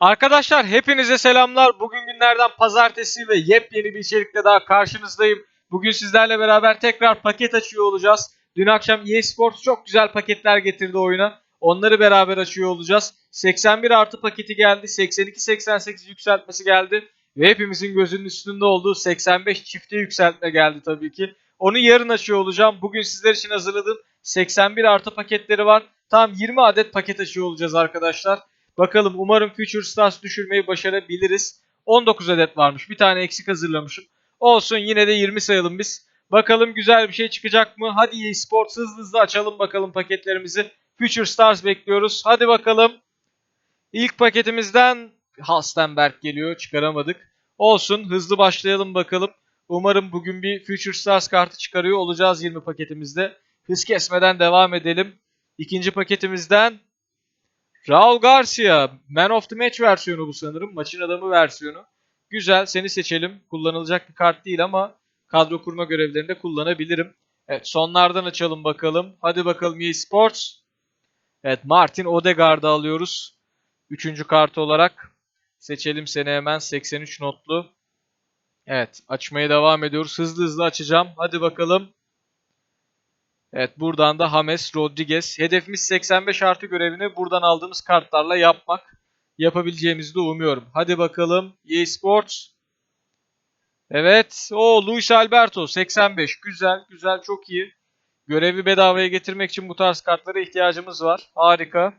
Arkadaşlar hepinize selamlar. Bugün günlerden pazartesi ve yepyeni bir içerikle daha karşınızdayım. Bugün sizlerle beraber tekrar paket açıyor olacağız. Dün akşam EA Sports çok güzel paketler getirdi oyuna. Onları beraber açıyor olacağız. 81 artı paketi geldi. 82-88 yükseltmesi geldi. Ve hepimizin gözünün üstünde olduğu 85 çifte yükseltme geldi tabii ki. Onu yarın açıyor olacağım. Bugün sizler için hazırladığım 81 artı paketleri var. Tam 20 adet paket açıyor olacağız arkadaşlar. Bakalım umarım Future Stars düşürmeyi başarabiliriz. 19 adet varmış. Bir tane eksik hazırlamışım. Olsun yine de 20 sayalım biz. Bakalım güzel bir şey çıkacak mı? Hadi EA Sports hızlı hızlı açalım bakalım paketlerimizi. Future Stars bekliyoruz. Hadi bakalım. İlk paketimizden Halstenberg geliyor. Çıkaramadık. Olsun hızlı başlayalım bakalım. Umarım bugün bir Future Stars kartı çıkarıyor olacağız 20 paketimizde. Hız kesmeden devam edelim. İkinci paketimizden Raul Garcia. Man of the Match versiyonu bu sanırım. Maçın adamı versiyonu. Güzel seni seçelim. Kullanılacak bir kart değil ama kadro kurma görevlerinde kullanabilirim. Evet sonlardan açalım bakalım. Hadi bakalım EA Sports. Evet Martin Odegaard'ı alıyoruz. Üçüncü kartı olarak. Seçelim seni hemen 83 notlu. Evet açmaya devam ediyoruz. Hızlı hızlı açacağım. Hadi bakalım. Evet buradan da James Rodriguez. Hedefimiz 85 artı görevini buradan aldığımız kartlarla yapmak. Yapabileceğimizi de umuyorum. Hadi bakalım. EA Sports. Evet. O Luis Alberto 85. Güzel. Güzel. Çok iyi. Görevi bedavaya getirmek için bu tarz kartlara ihtiyacımız var. Harika.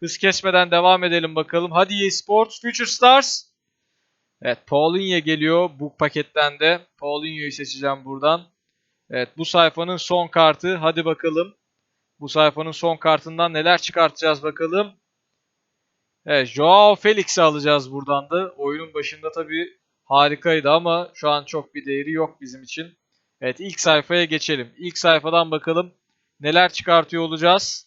Hız kesmeden devam edelim bakalım. Hadi EA Sports. Future Stars. Evet. Paulinho geliyor bu paketten de. Paulinho'yu seçeceğim buradan. Evet bu sayfanın son kartı. Hadi bakalım. Bu sayfanın son kartından neler çıkartacağız bakalım. Evet Joao Felix'i alacağız buradan da. Oyunun başında tabii harikaydı ama şu an çok bir değeri yok bizim için. Evet ilk sayfaya geçelim. İlk sayfadan bakalım neler çıkartıyor olacağız.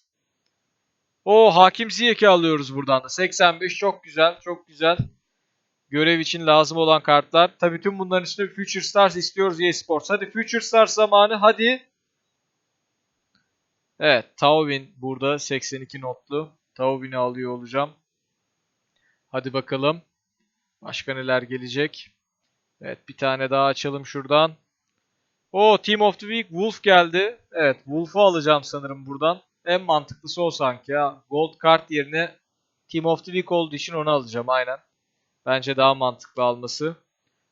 O Hakim Ziyech'i alıyoruz buradan da. 85 çok güzel çok güzel. Görev için lazım olan kartlar. Tabii tüm bunların üstüne Future Stars istiyoruz EA Sports. Hadi Future Stars zamanı hadi. Evet Taubin burada 82 notlu. Taubin'i alıyor olacağım. Hadi bakalım. Başka neler gelecek. Evet bir tane daha açalım şuradan. O Team of the Week Wolf geldi. Evet Wolf'u alacağım sanırım buradan. En mantıklısı o sanki ya. Gold kart yerine Team of the Week olduğu için onu alacağım aynen. Bence daha mantıklı alması.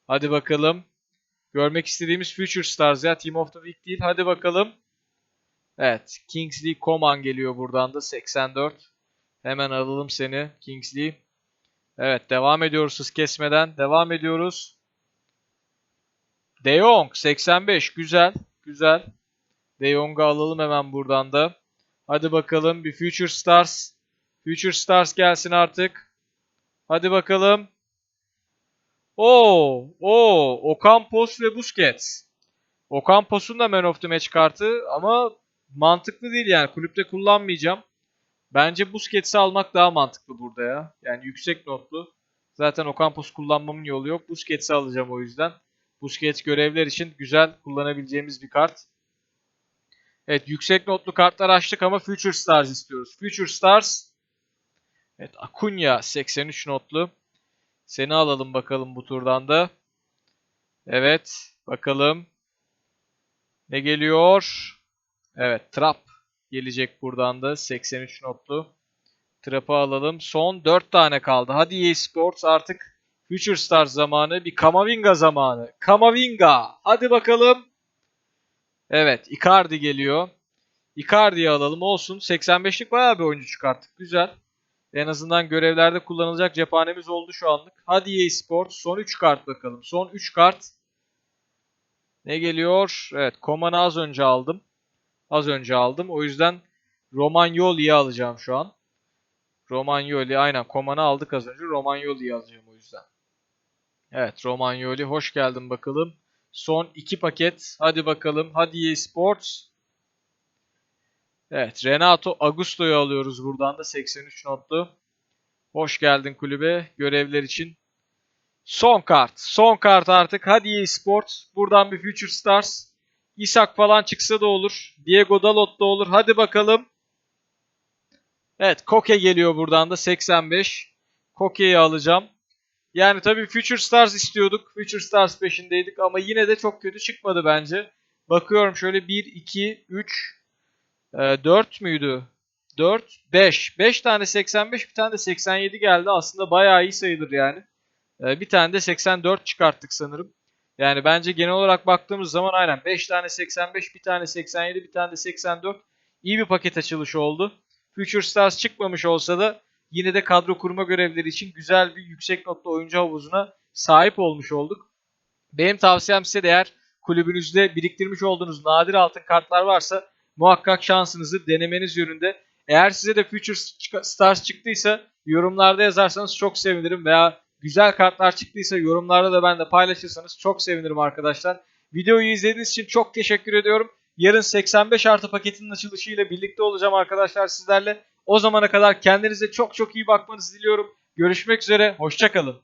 Hadi bakalım. Görmek istediğimiz Future Stars ya. Team of the Week değil. Hadi bakalım. Evet. Kingsley Coman geliyor buradan da. 84. Hemen alalım seni Kingsley. Evet. Devam ediyoruz hız kesmeden. Devam ediyoruz. De Jong 85. Güzel. Güzel. De Jong'u alalım hemen buradan da. Hadi bakalım. Bir Future Stars. Future Stars gelsin artık. Hadi bakalım. Oo, oo, Ocampos ve Busquets. Ocampos'un da Man of the Match kartı ama mantıklı değil yani. Kulüpte kullanmayacağım. Bence Busquets'i almak daha mantıklı burada ya. Yani yüksek notlu. Zaten Ocampos kullanmamın yolu yok. Busquets'i alacağım o yüzden. Busquets görevler için güzel kullanabileceğimiz bir kart. Evet yüksek notlu kartlar açtık ama Future Stars istiyoruz. Future Stars. Evet Acuna 83 notlu. Seni alalım bakalım bu turdan da. Evet. Bakalım. Ne geliyor? Evet. Trap gelecek buradan da. 83 notlu. Trap'ı alalım. Son 4 tane kaldı. Hadi EA Sports artık Future Stars zamanı. Bir Kamavinga zamanı. Kamavinga. Hadi bakalım. Evet. Icardi geliyor. Icardi'yi alalım. Olsun. 85'lik bayağı bir oyuncu çıkarttık. Güzel. En azından görevlerde kullanılacak cephanemiz oldu şu anlık. Hadi EA Sports. Son 3 kart bakalım. Son 3 kart. Ne geliyor? Evet. Koman'ı az önce aldım. Az önce aldım. O yüzden Romagnoli'yi alacağım şu an. Romagnoli. Aynen. Koman'ı aldık az önce. Romagnoli'yi alacağım o yüzden. Evet. Romagnoli. Hoş geldin bakalım. Son 2 paket. Hadi bakalım. Hadi EA Sports. Evet, Renato Augusto'yu alıyoruz buradan da 83 notlu. Hoş geldin kulübe görevler için. Son kart. Son kart artık. Hadi EA Sports. Buradan bir Future Stars. Isak falan çıksa da olur. Diego Dalot da olur. Hadi bakalım. Evet, Koke geliyor buradan da 85. Koke'yi alacağım. Yani tabii Future Stars istiyorduk. Future Stars peşindeydik ama yine de çok kötü çıkmadı bence. Bakıyorum şöyle 1, 2, 3, 4 müydü? 4, 5. 5 tane 85, bir tane de 87 geldi. Aslında bayağı iyi sayılır yani. E, bir tane de 84 çıkarttık sanırım. Yani bence genel olarak baktığımız zaman aynen 5 tane 85, bir tane 87, bir tane de 84 iyi bir paket açılışı oldu. Future Stars çıkmamış olsa da yine de kadro kurma görevleri için güzel bir yüksek notlu oyuncu havuzuna sahip olmuş olduk. Benim tavsiyem size de eğer kulübünüzde biriktirmiş olduğunuz nadir altın kartlar varsa muhakkak şansınızı denemeniz yönünde. Eğer size de Future Stars çıktıysa yorumlarda yazarsanız çok sevinirim veya güzel kartlar çıktıysa yorumlarda da ben de paylaşırsanız çok sevinirim arkadaşlar. Videoyu izlediğiniz için çok teşekkür ediyorum. Yarın 85 artı paketinin açılışıyla birlikte olacağım arkadaşlar sizlerle. O zamana kadar kendinize çok çok iyi bakmanızı diliyorum. Görüşmek üzere, hoşçakalın.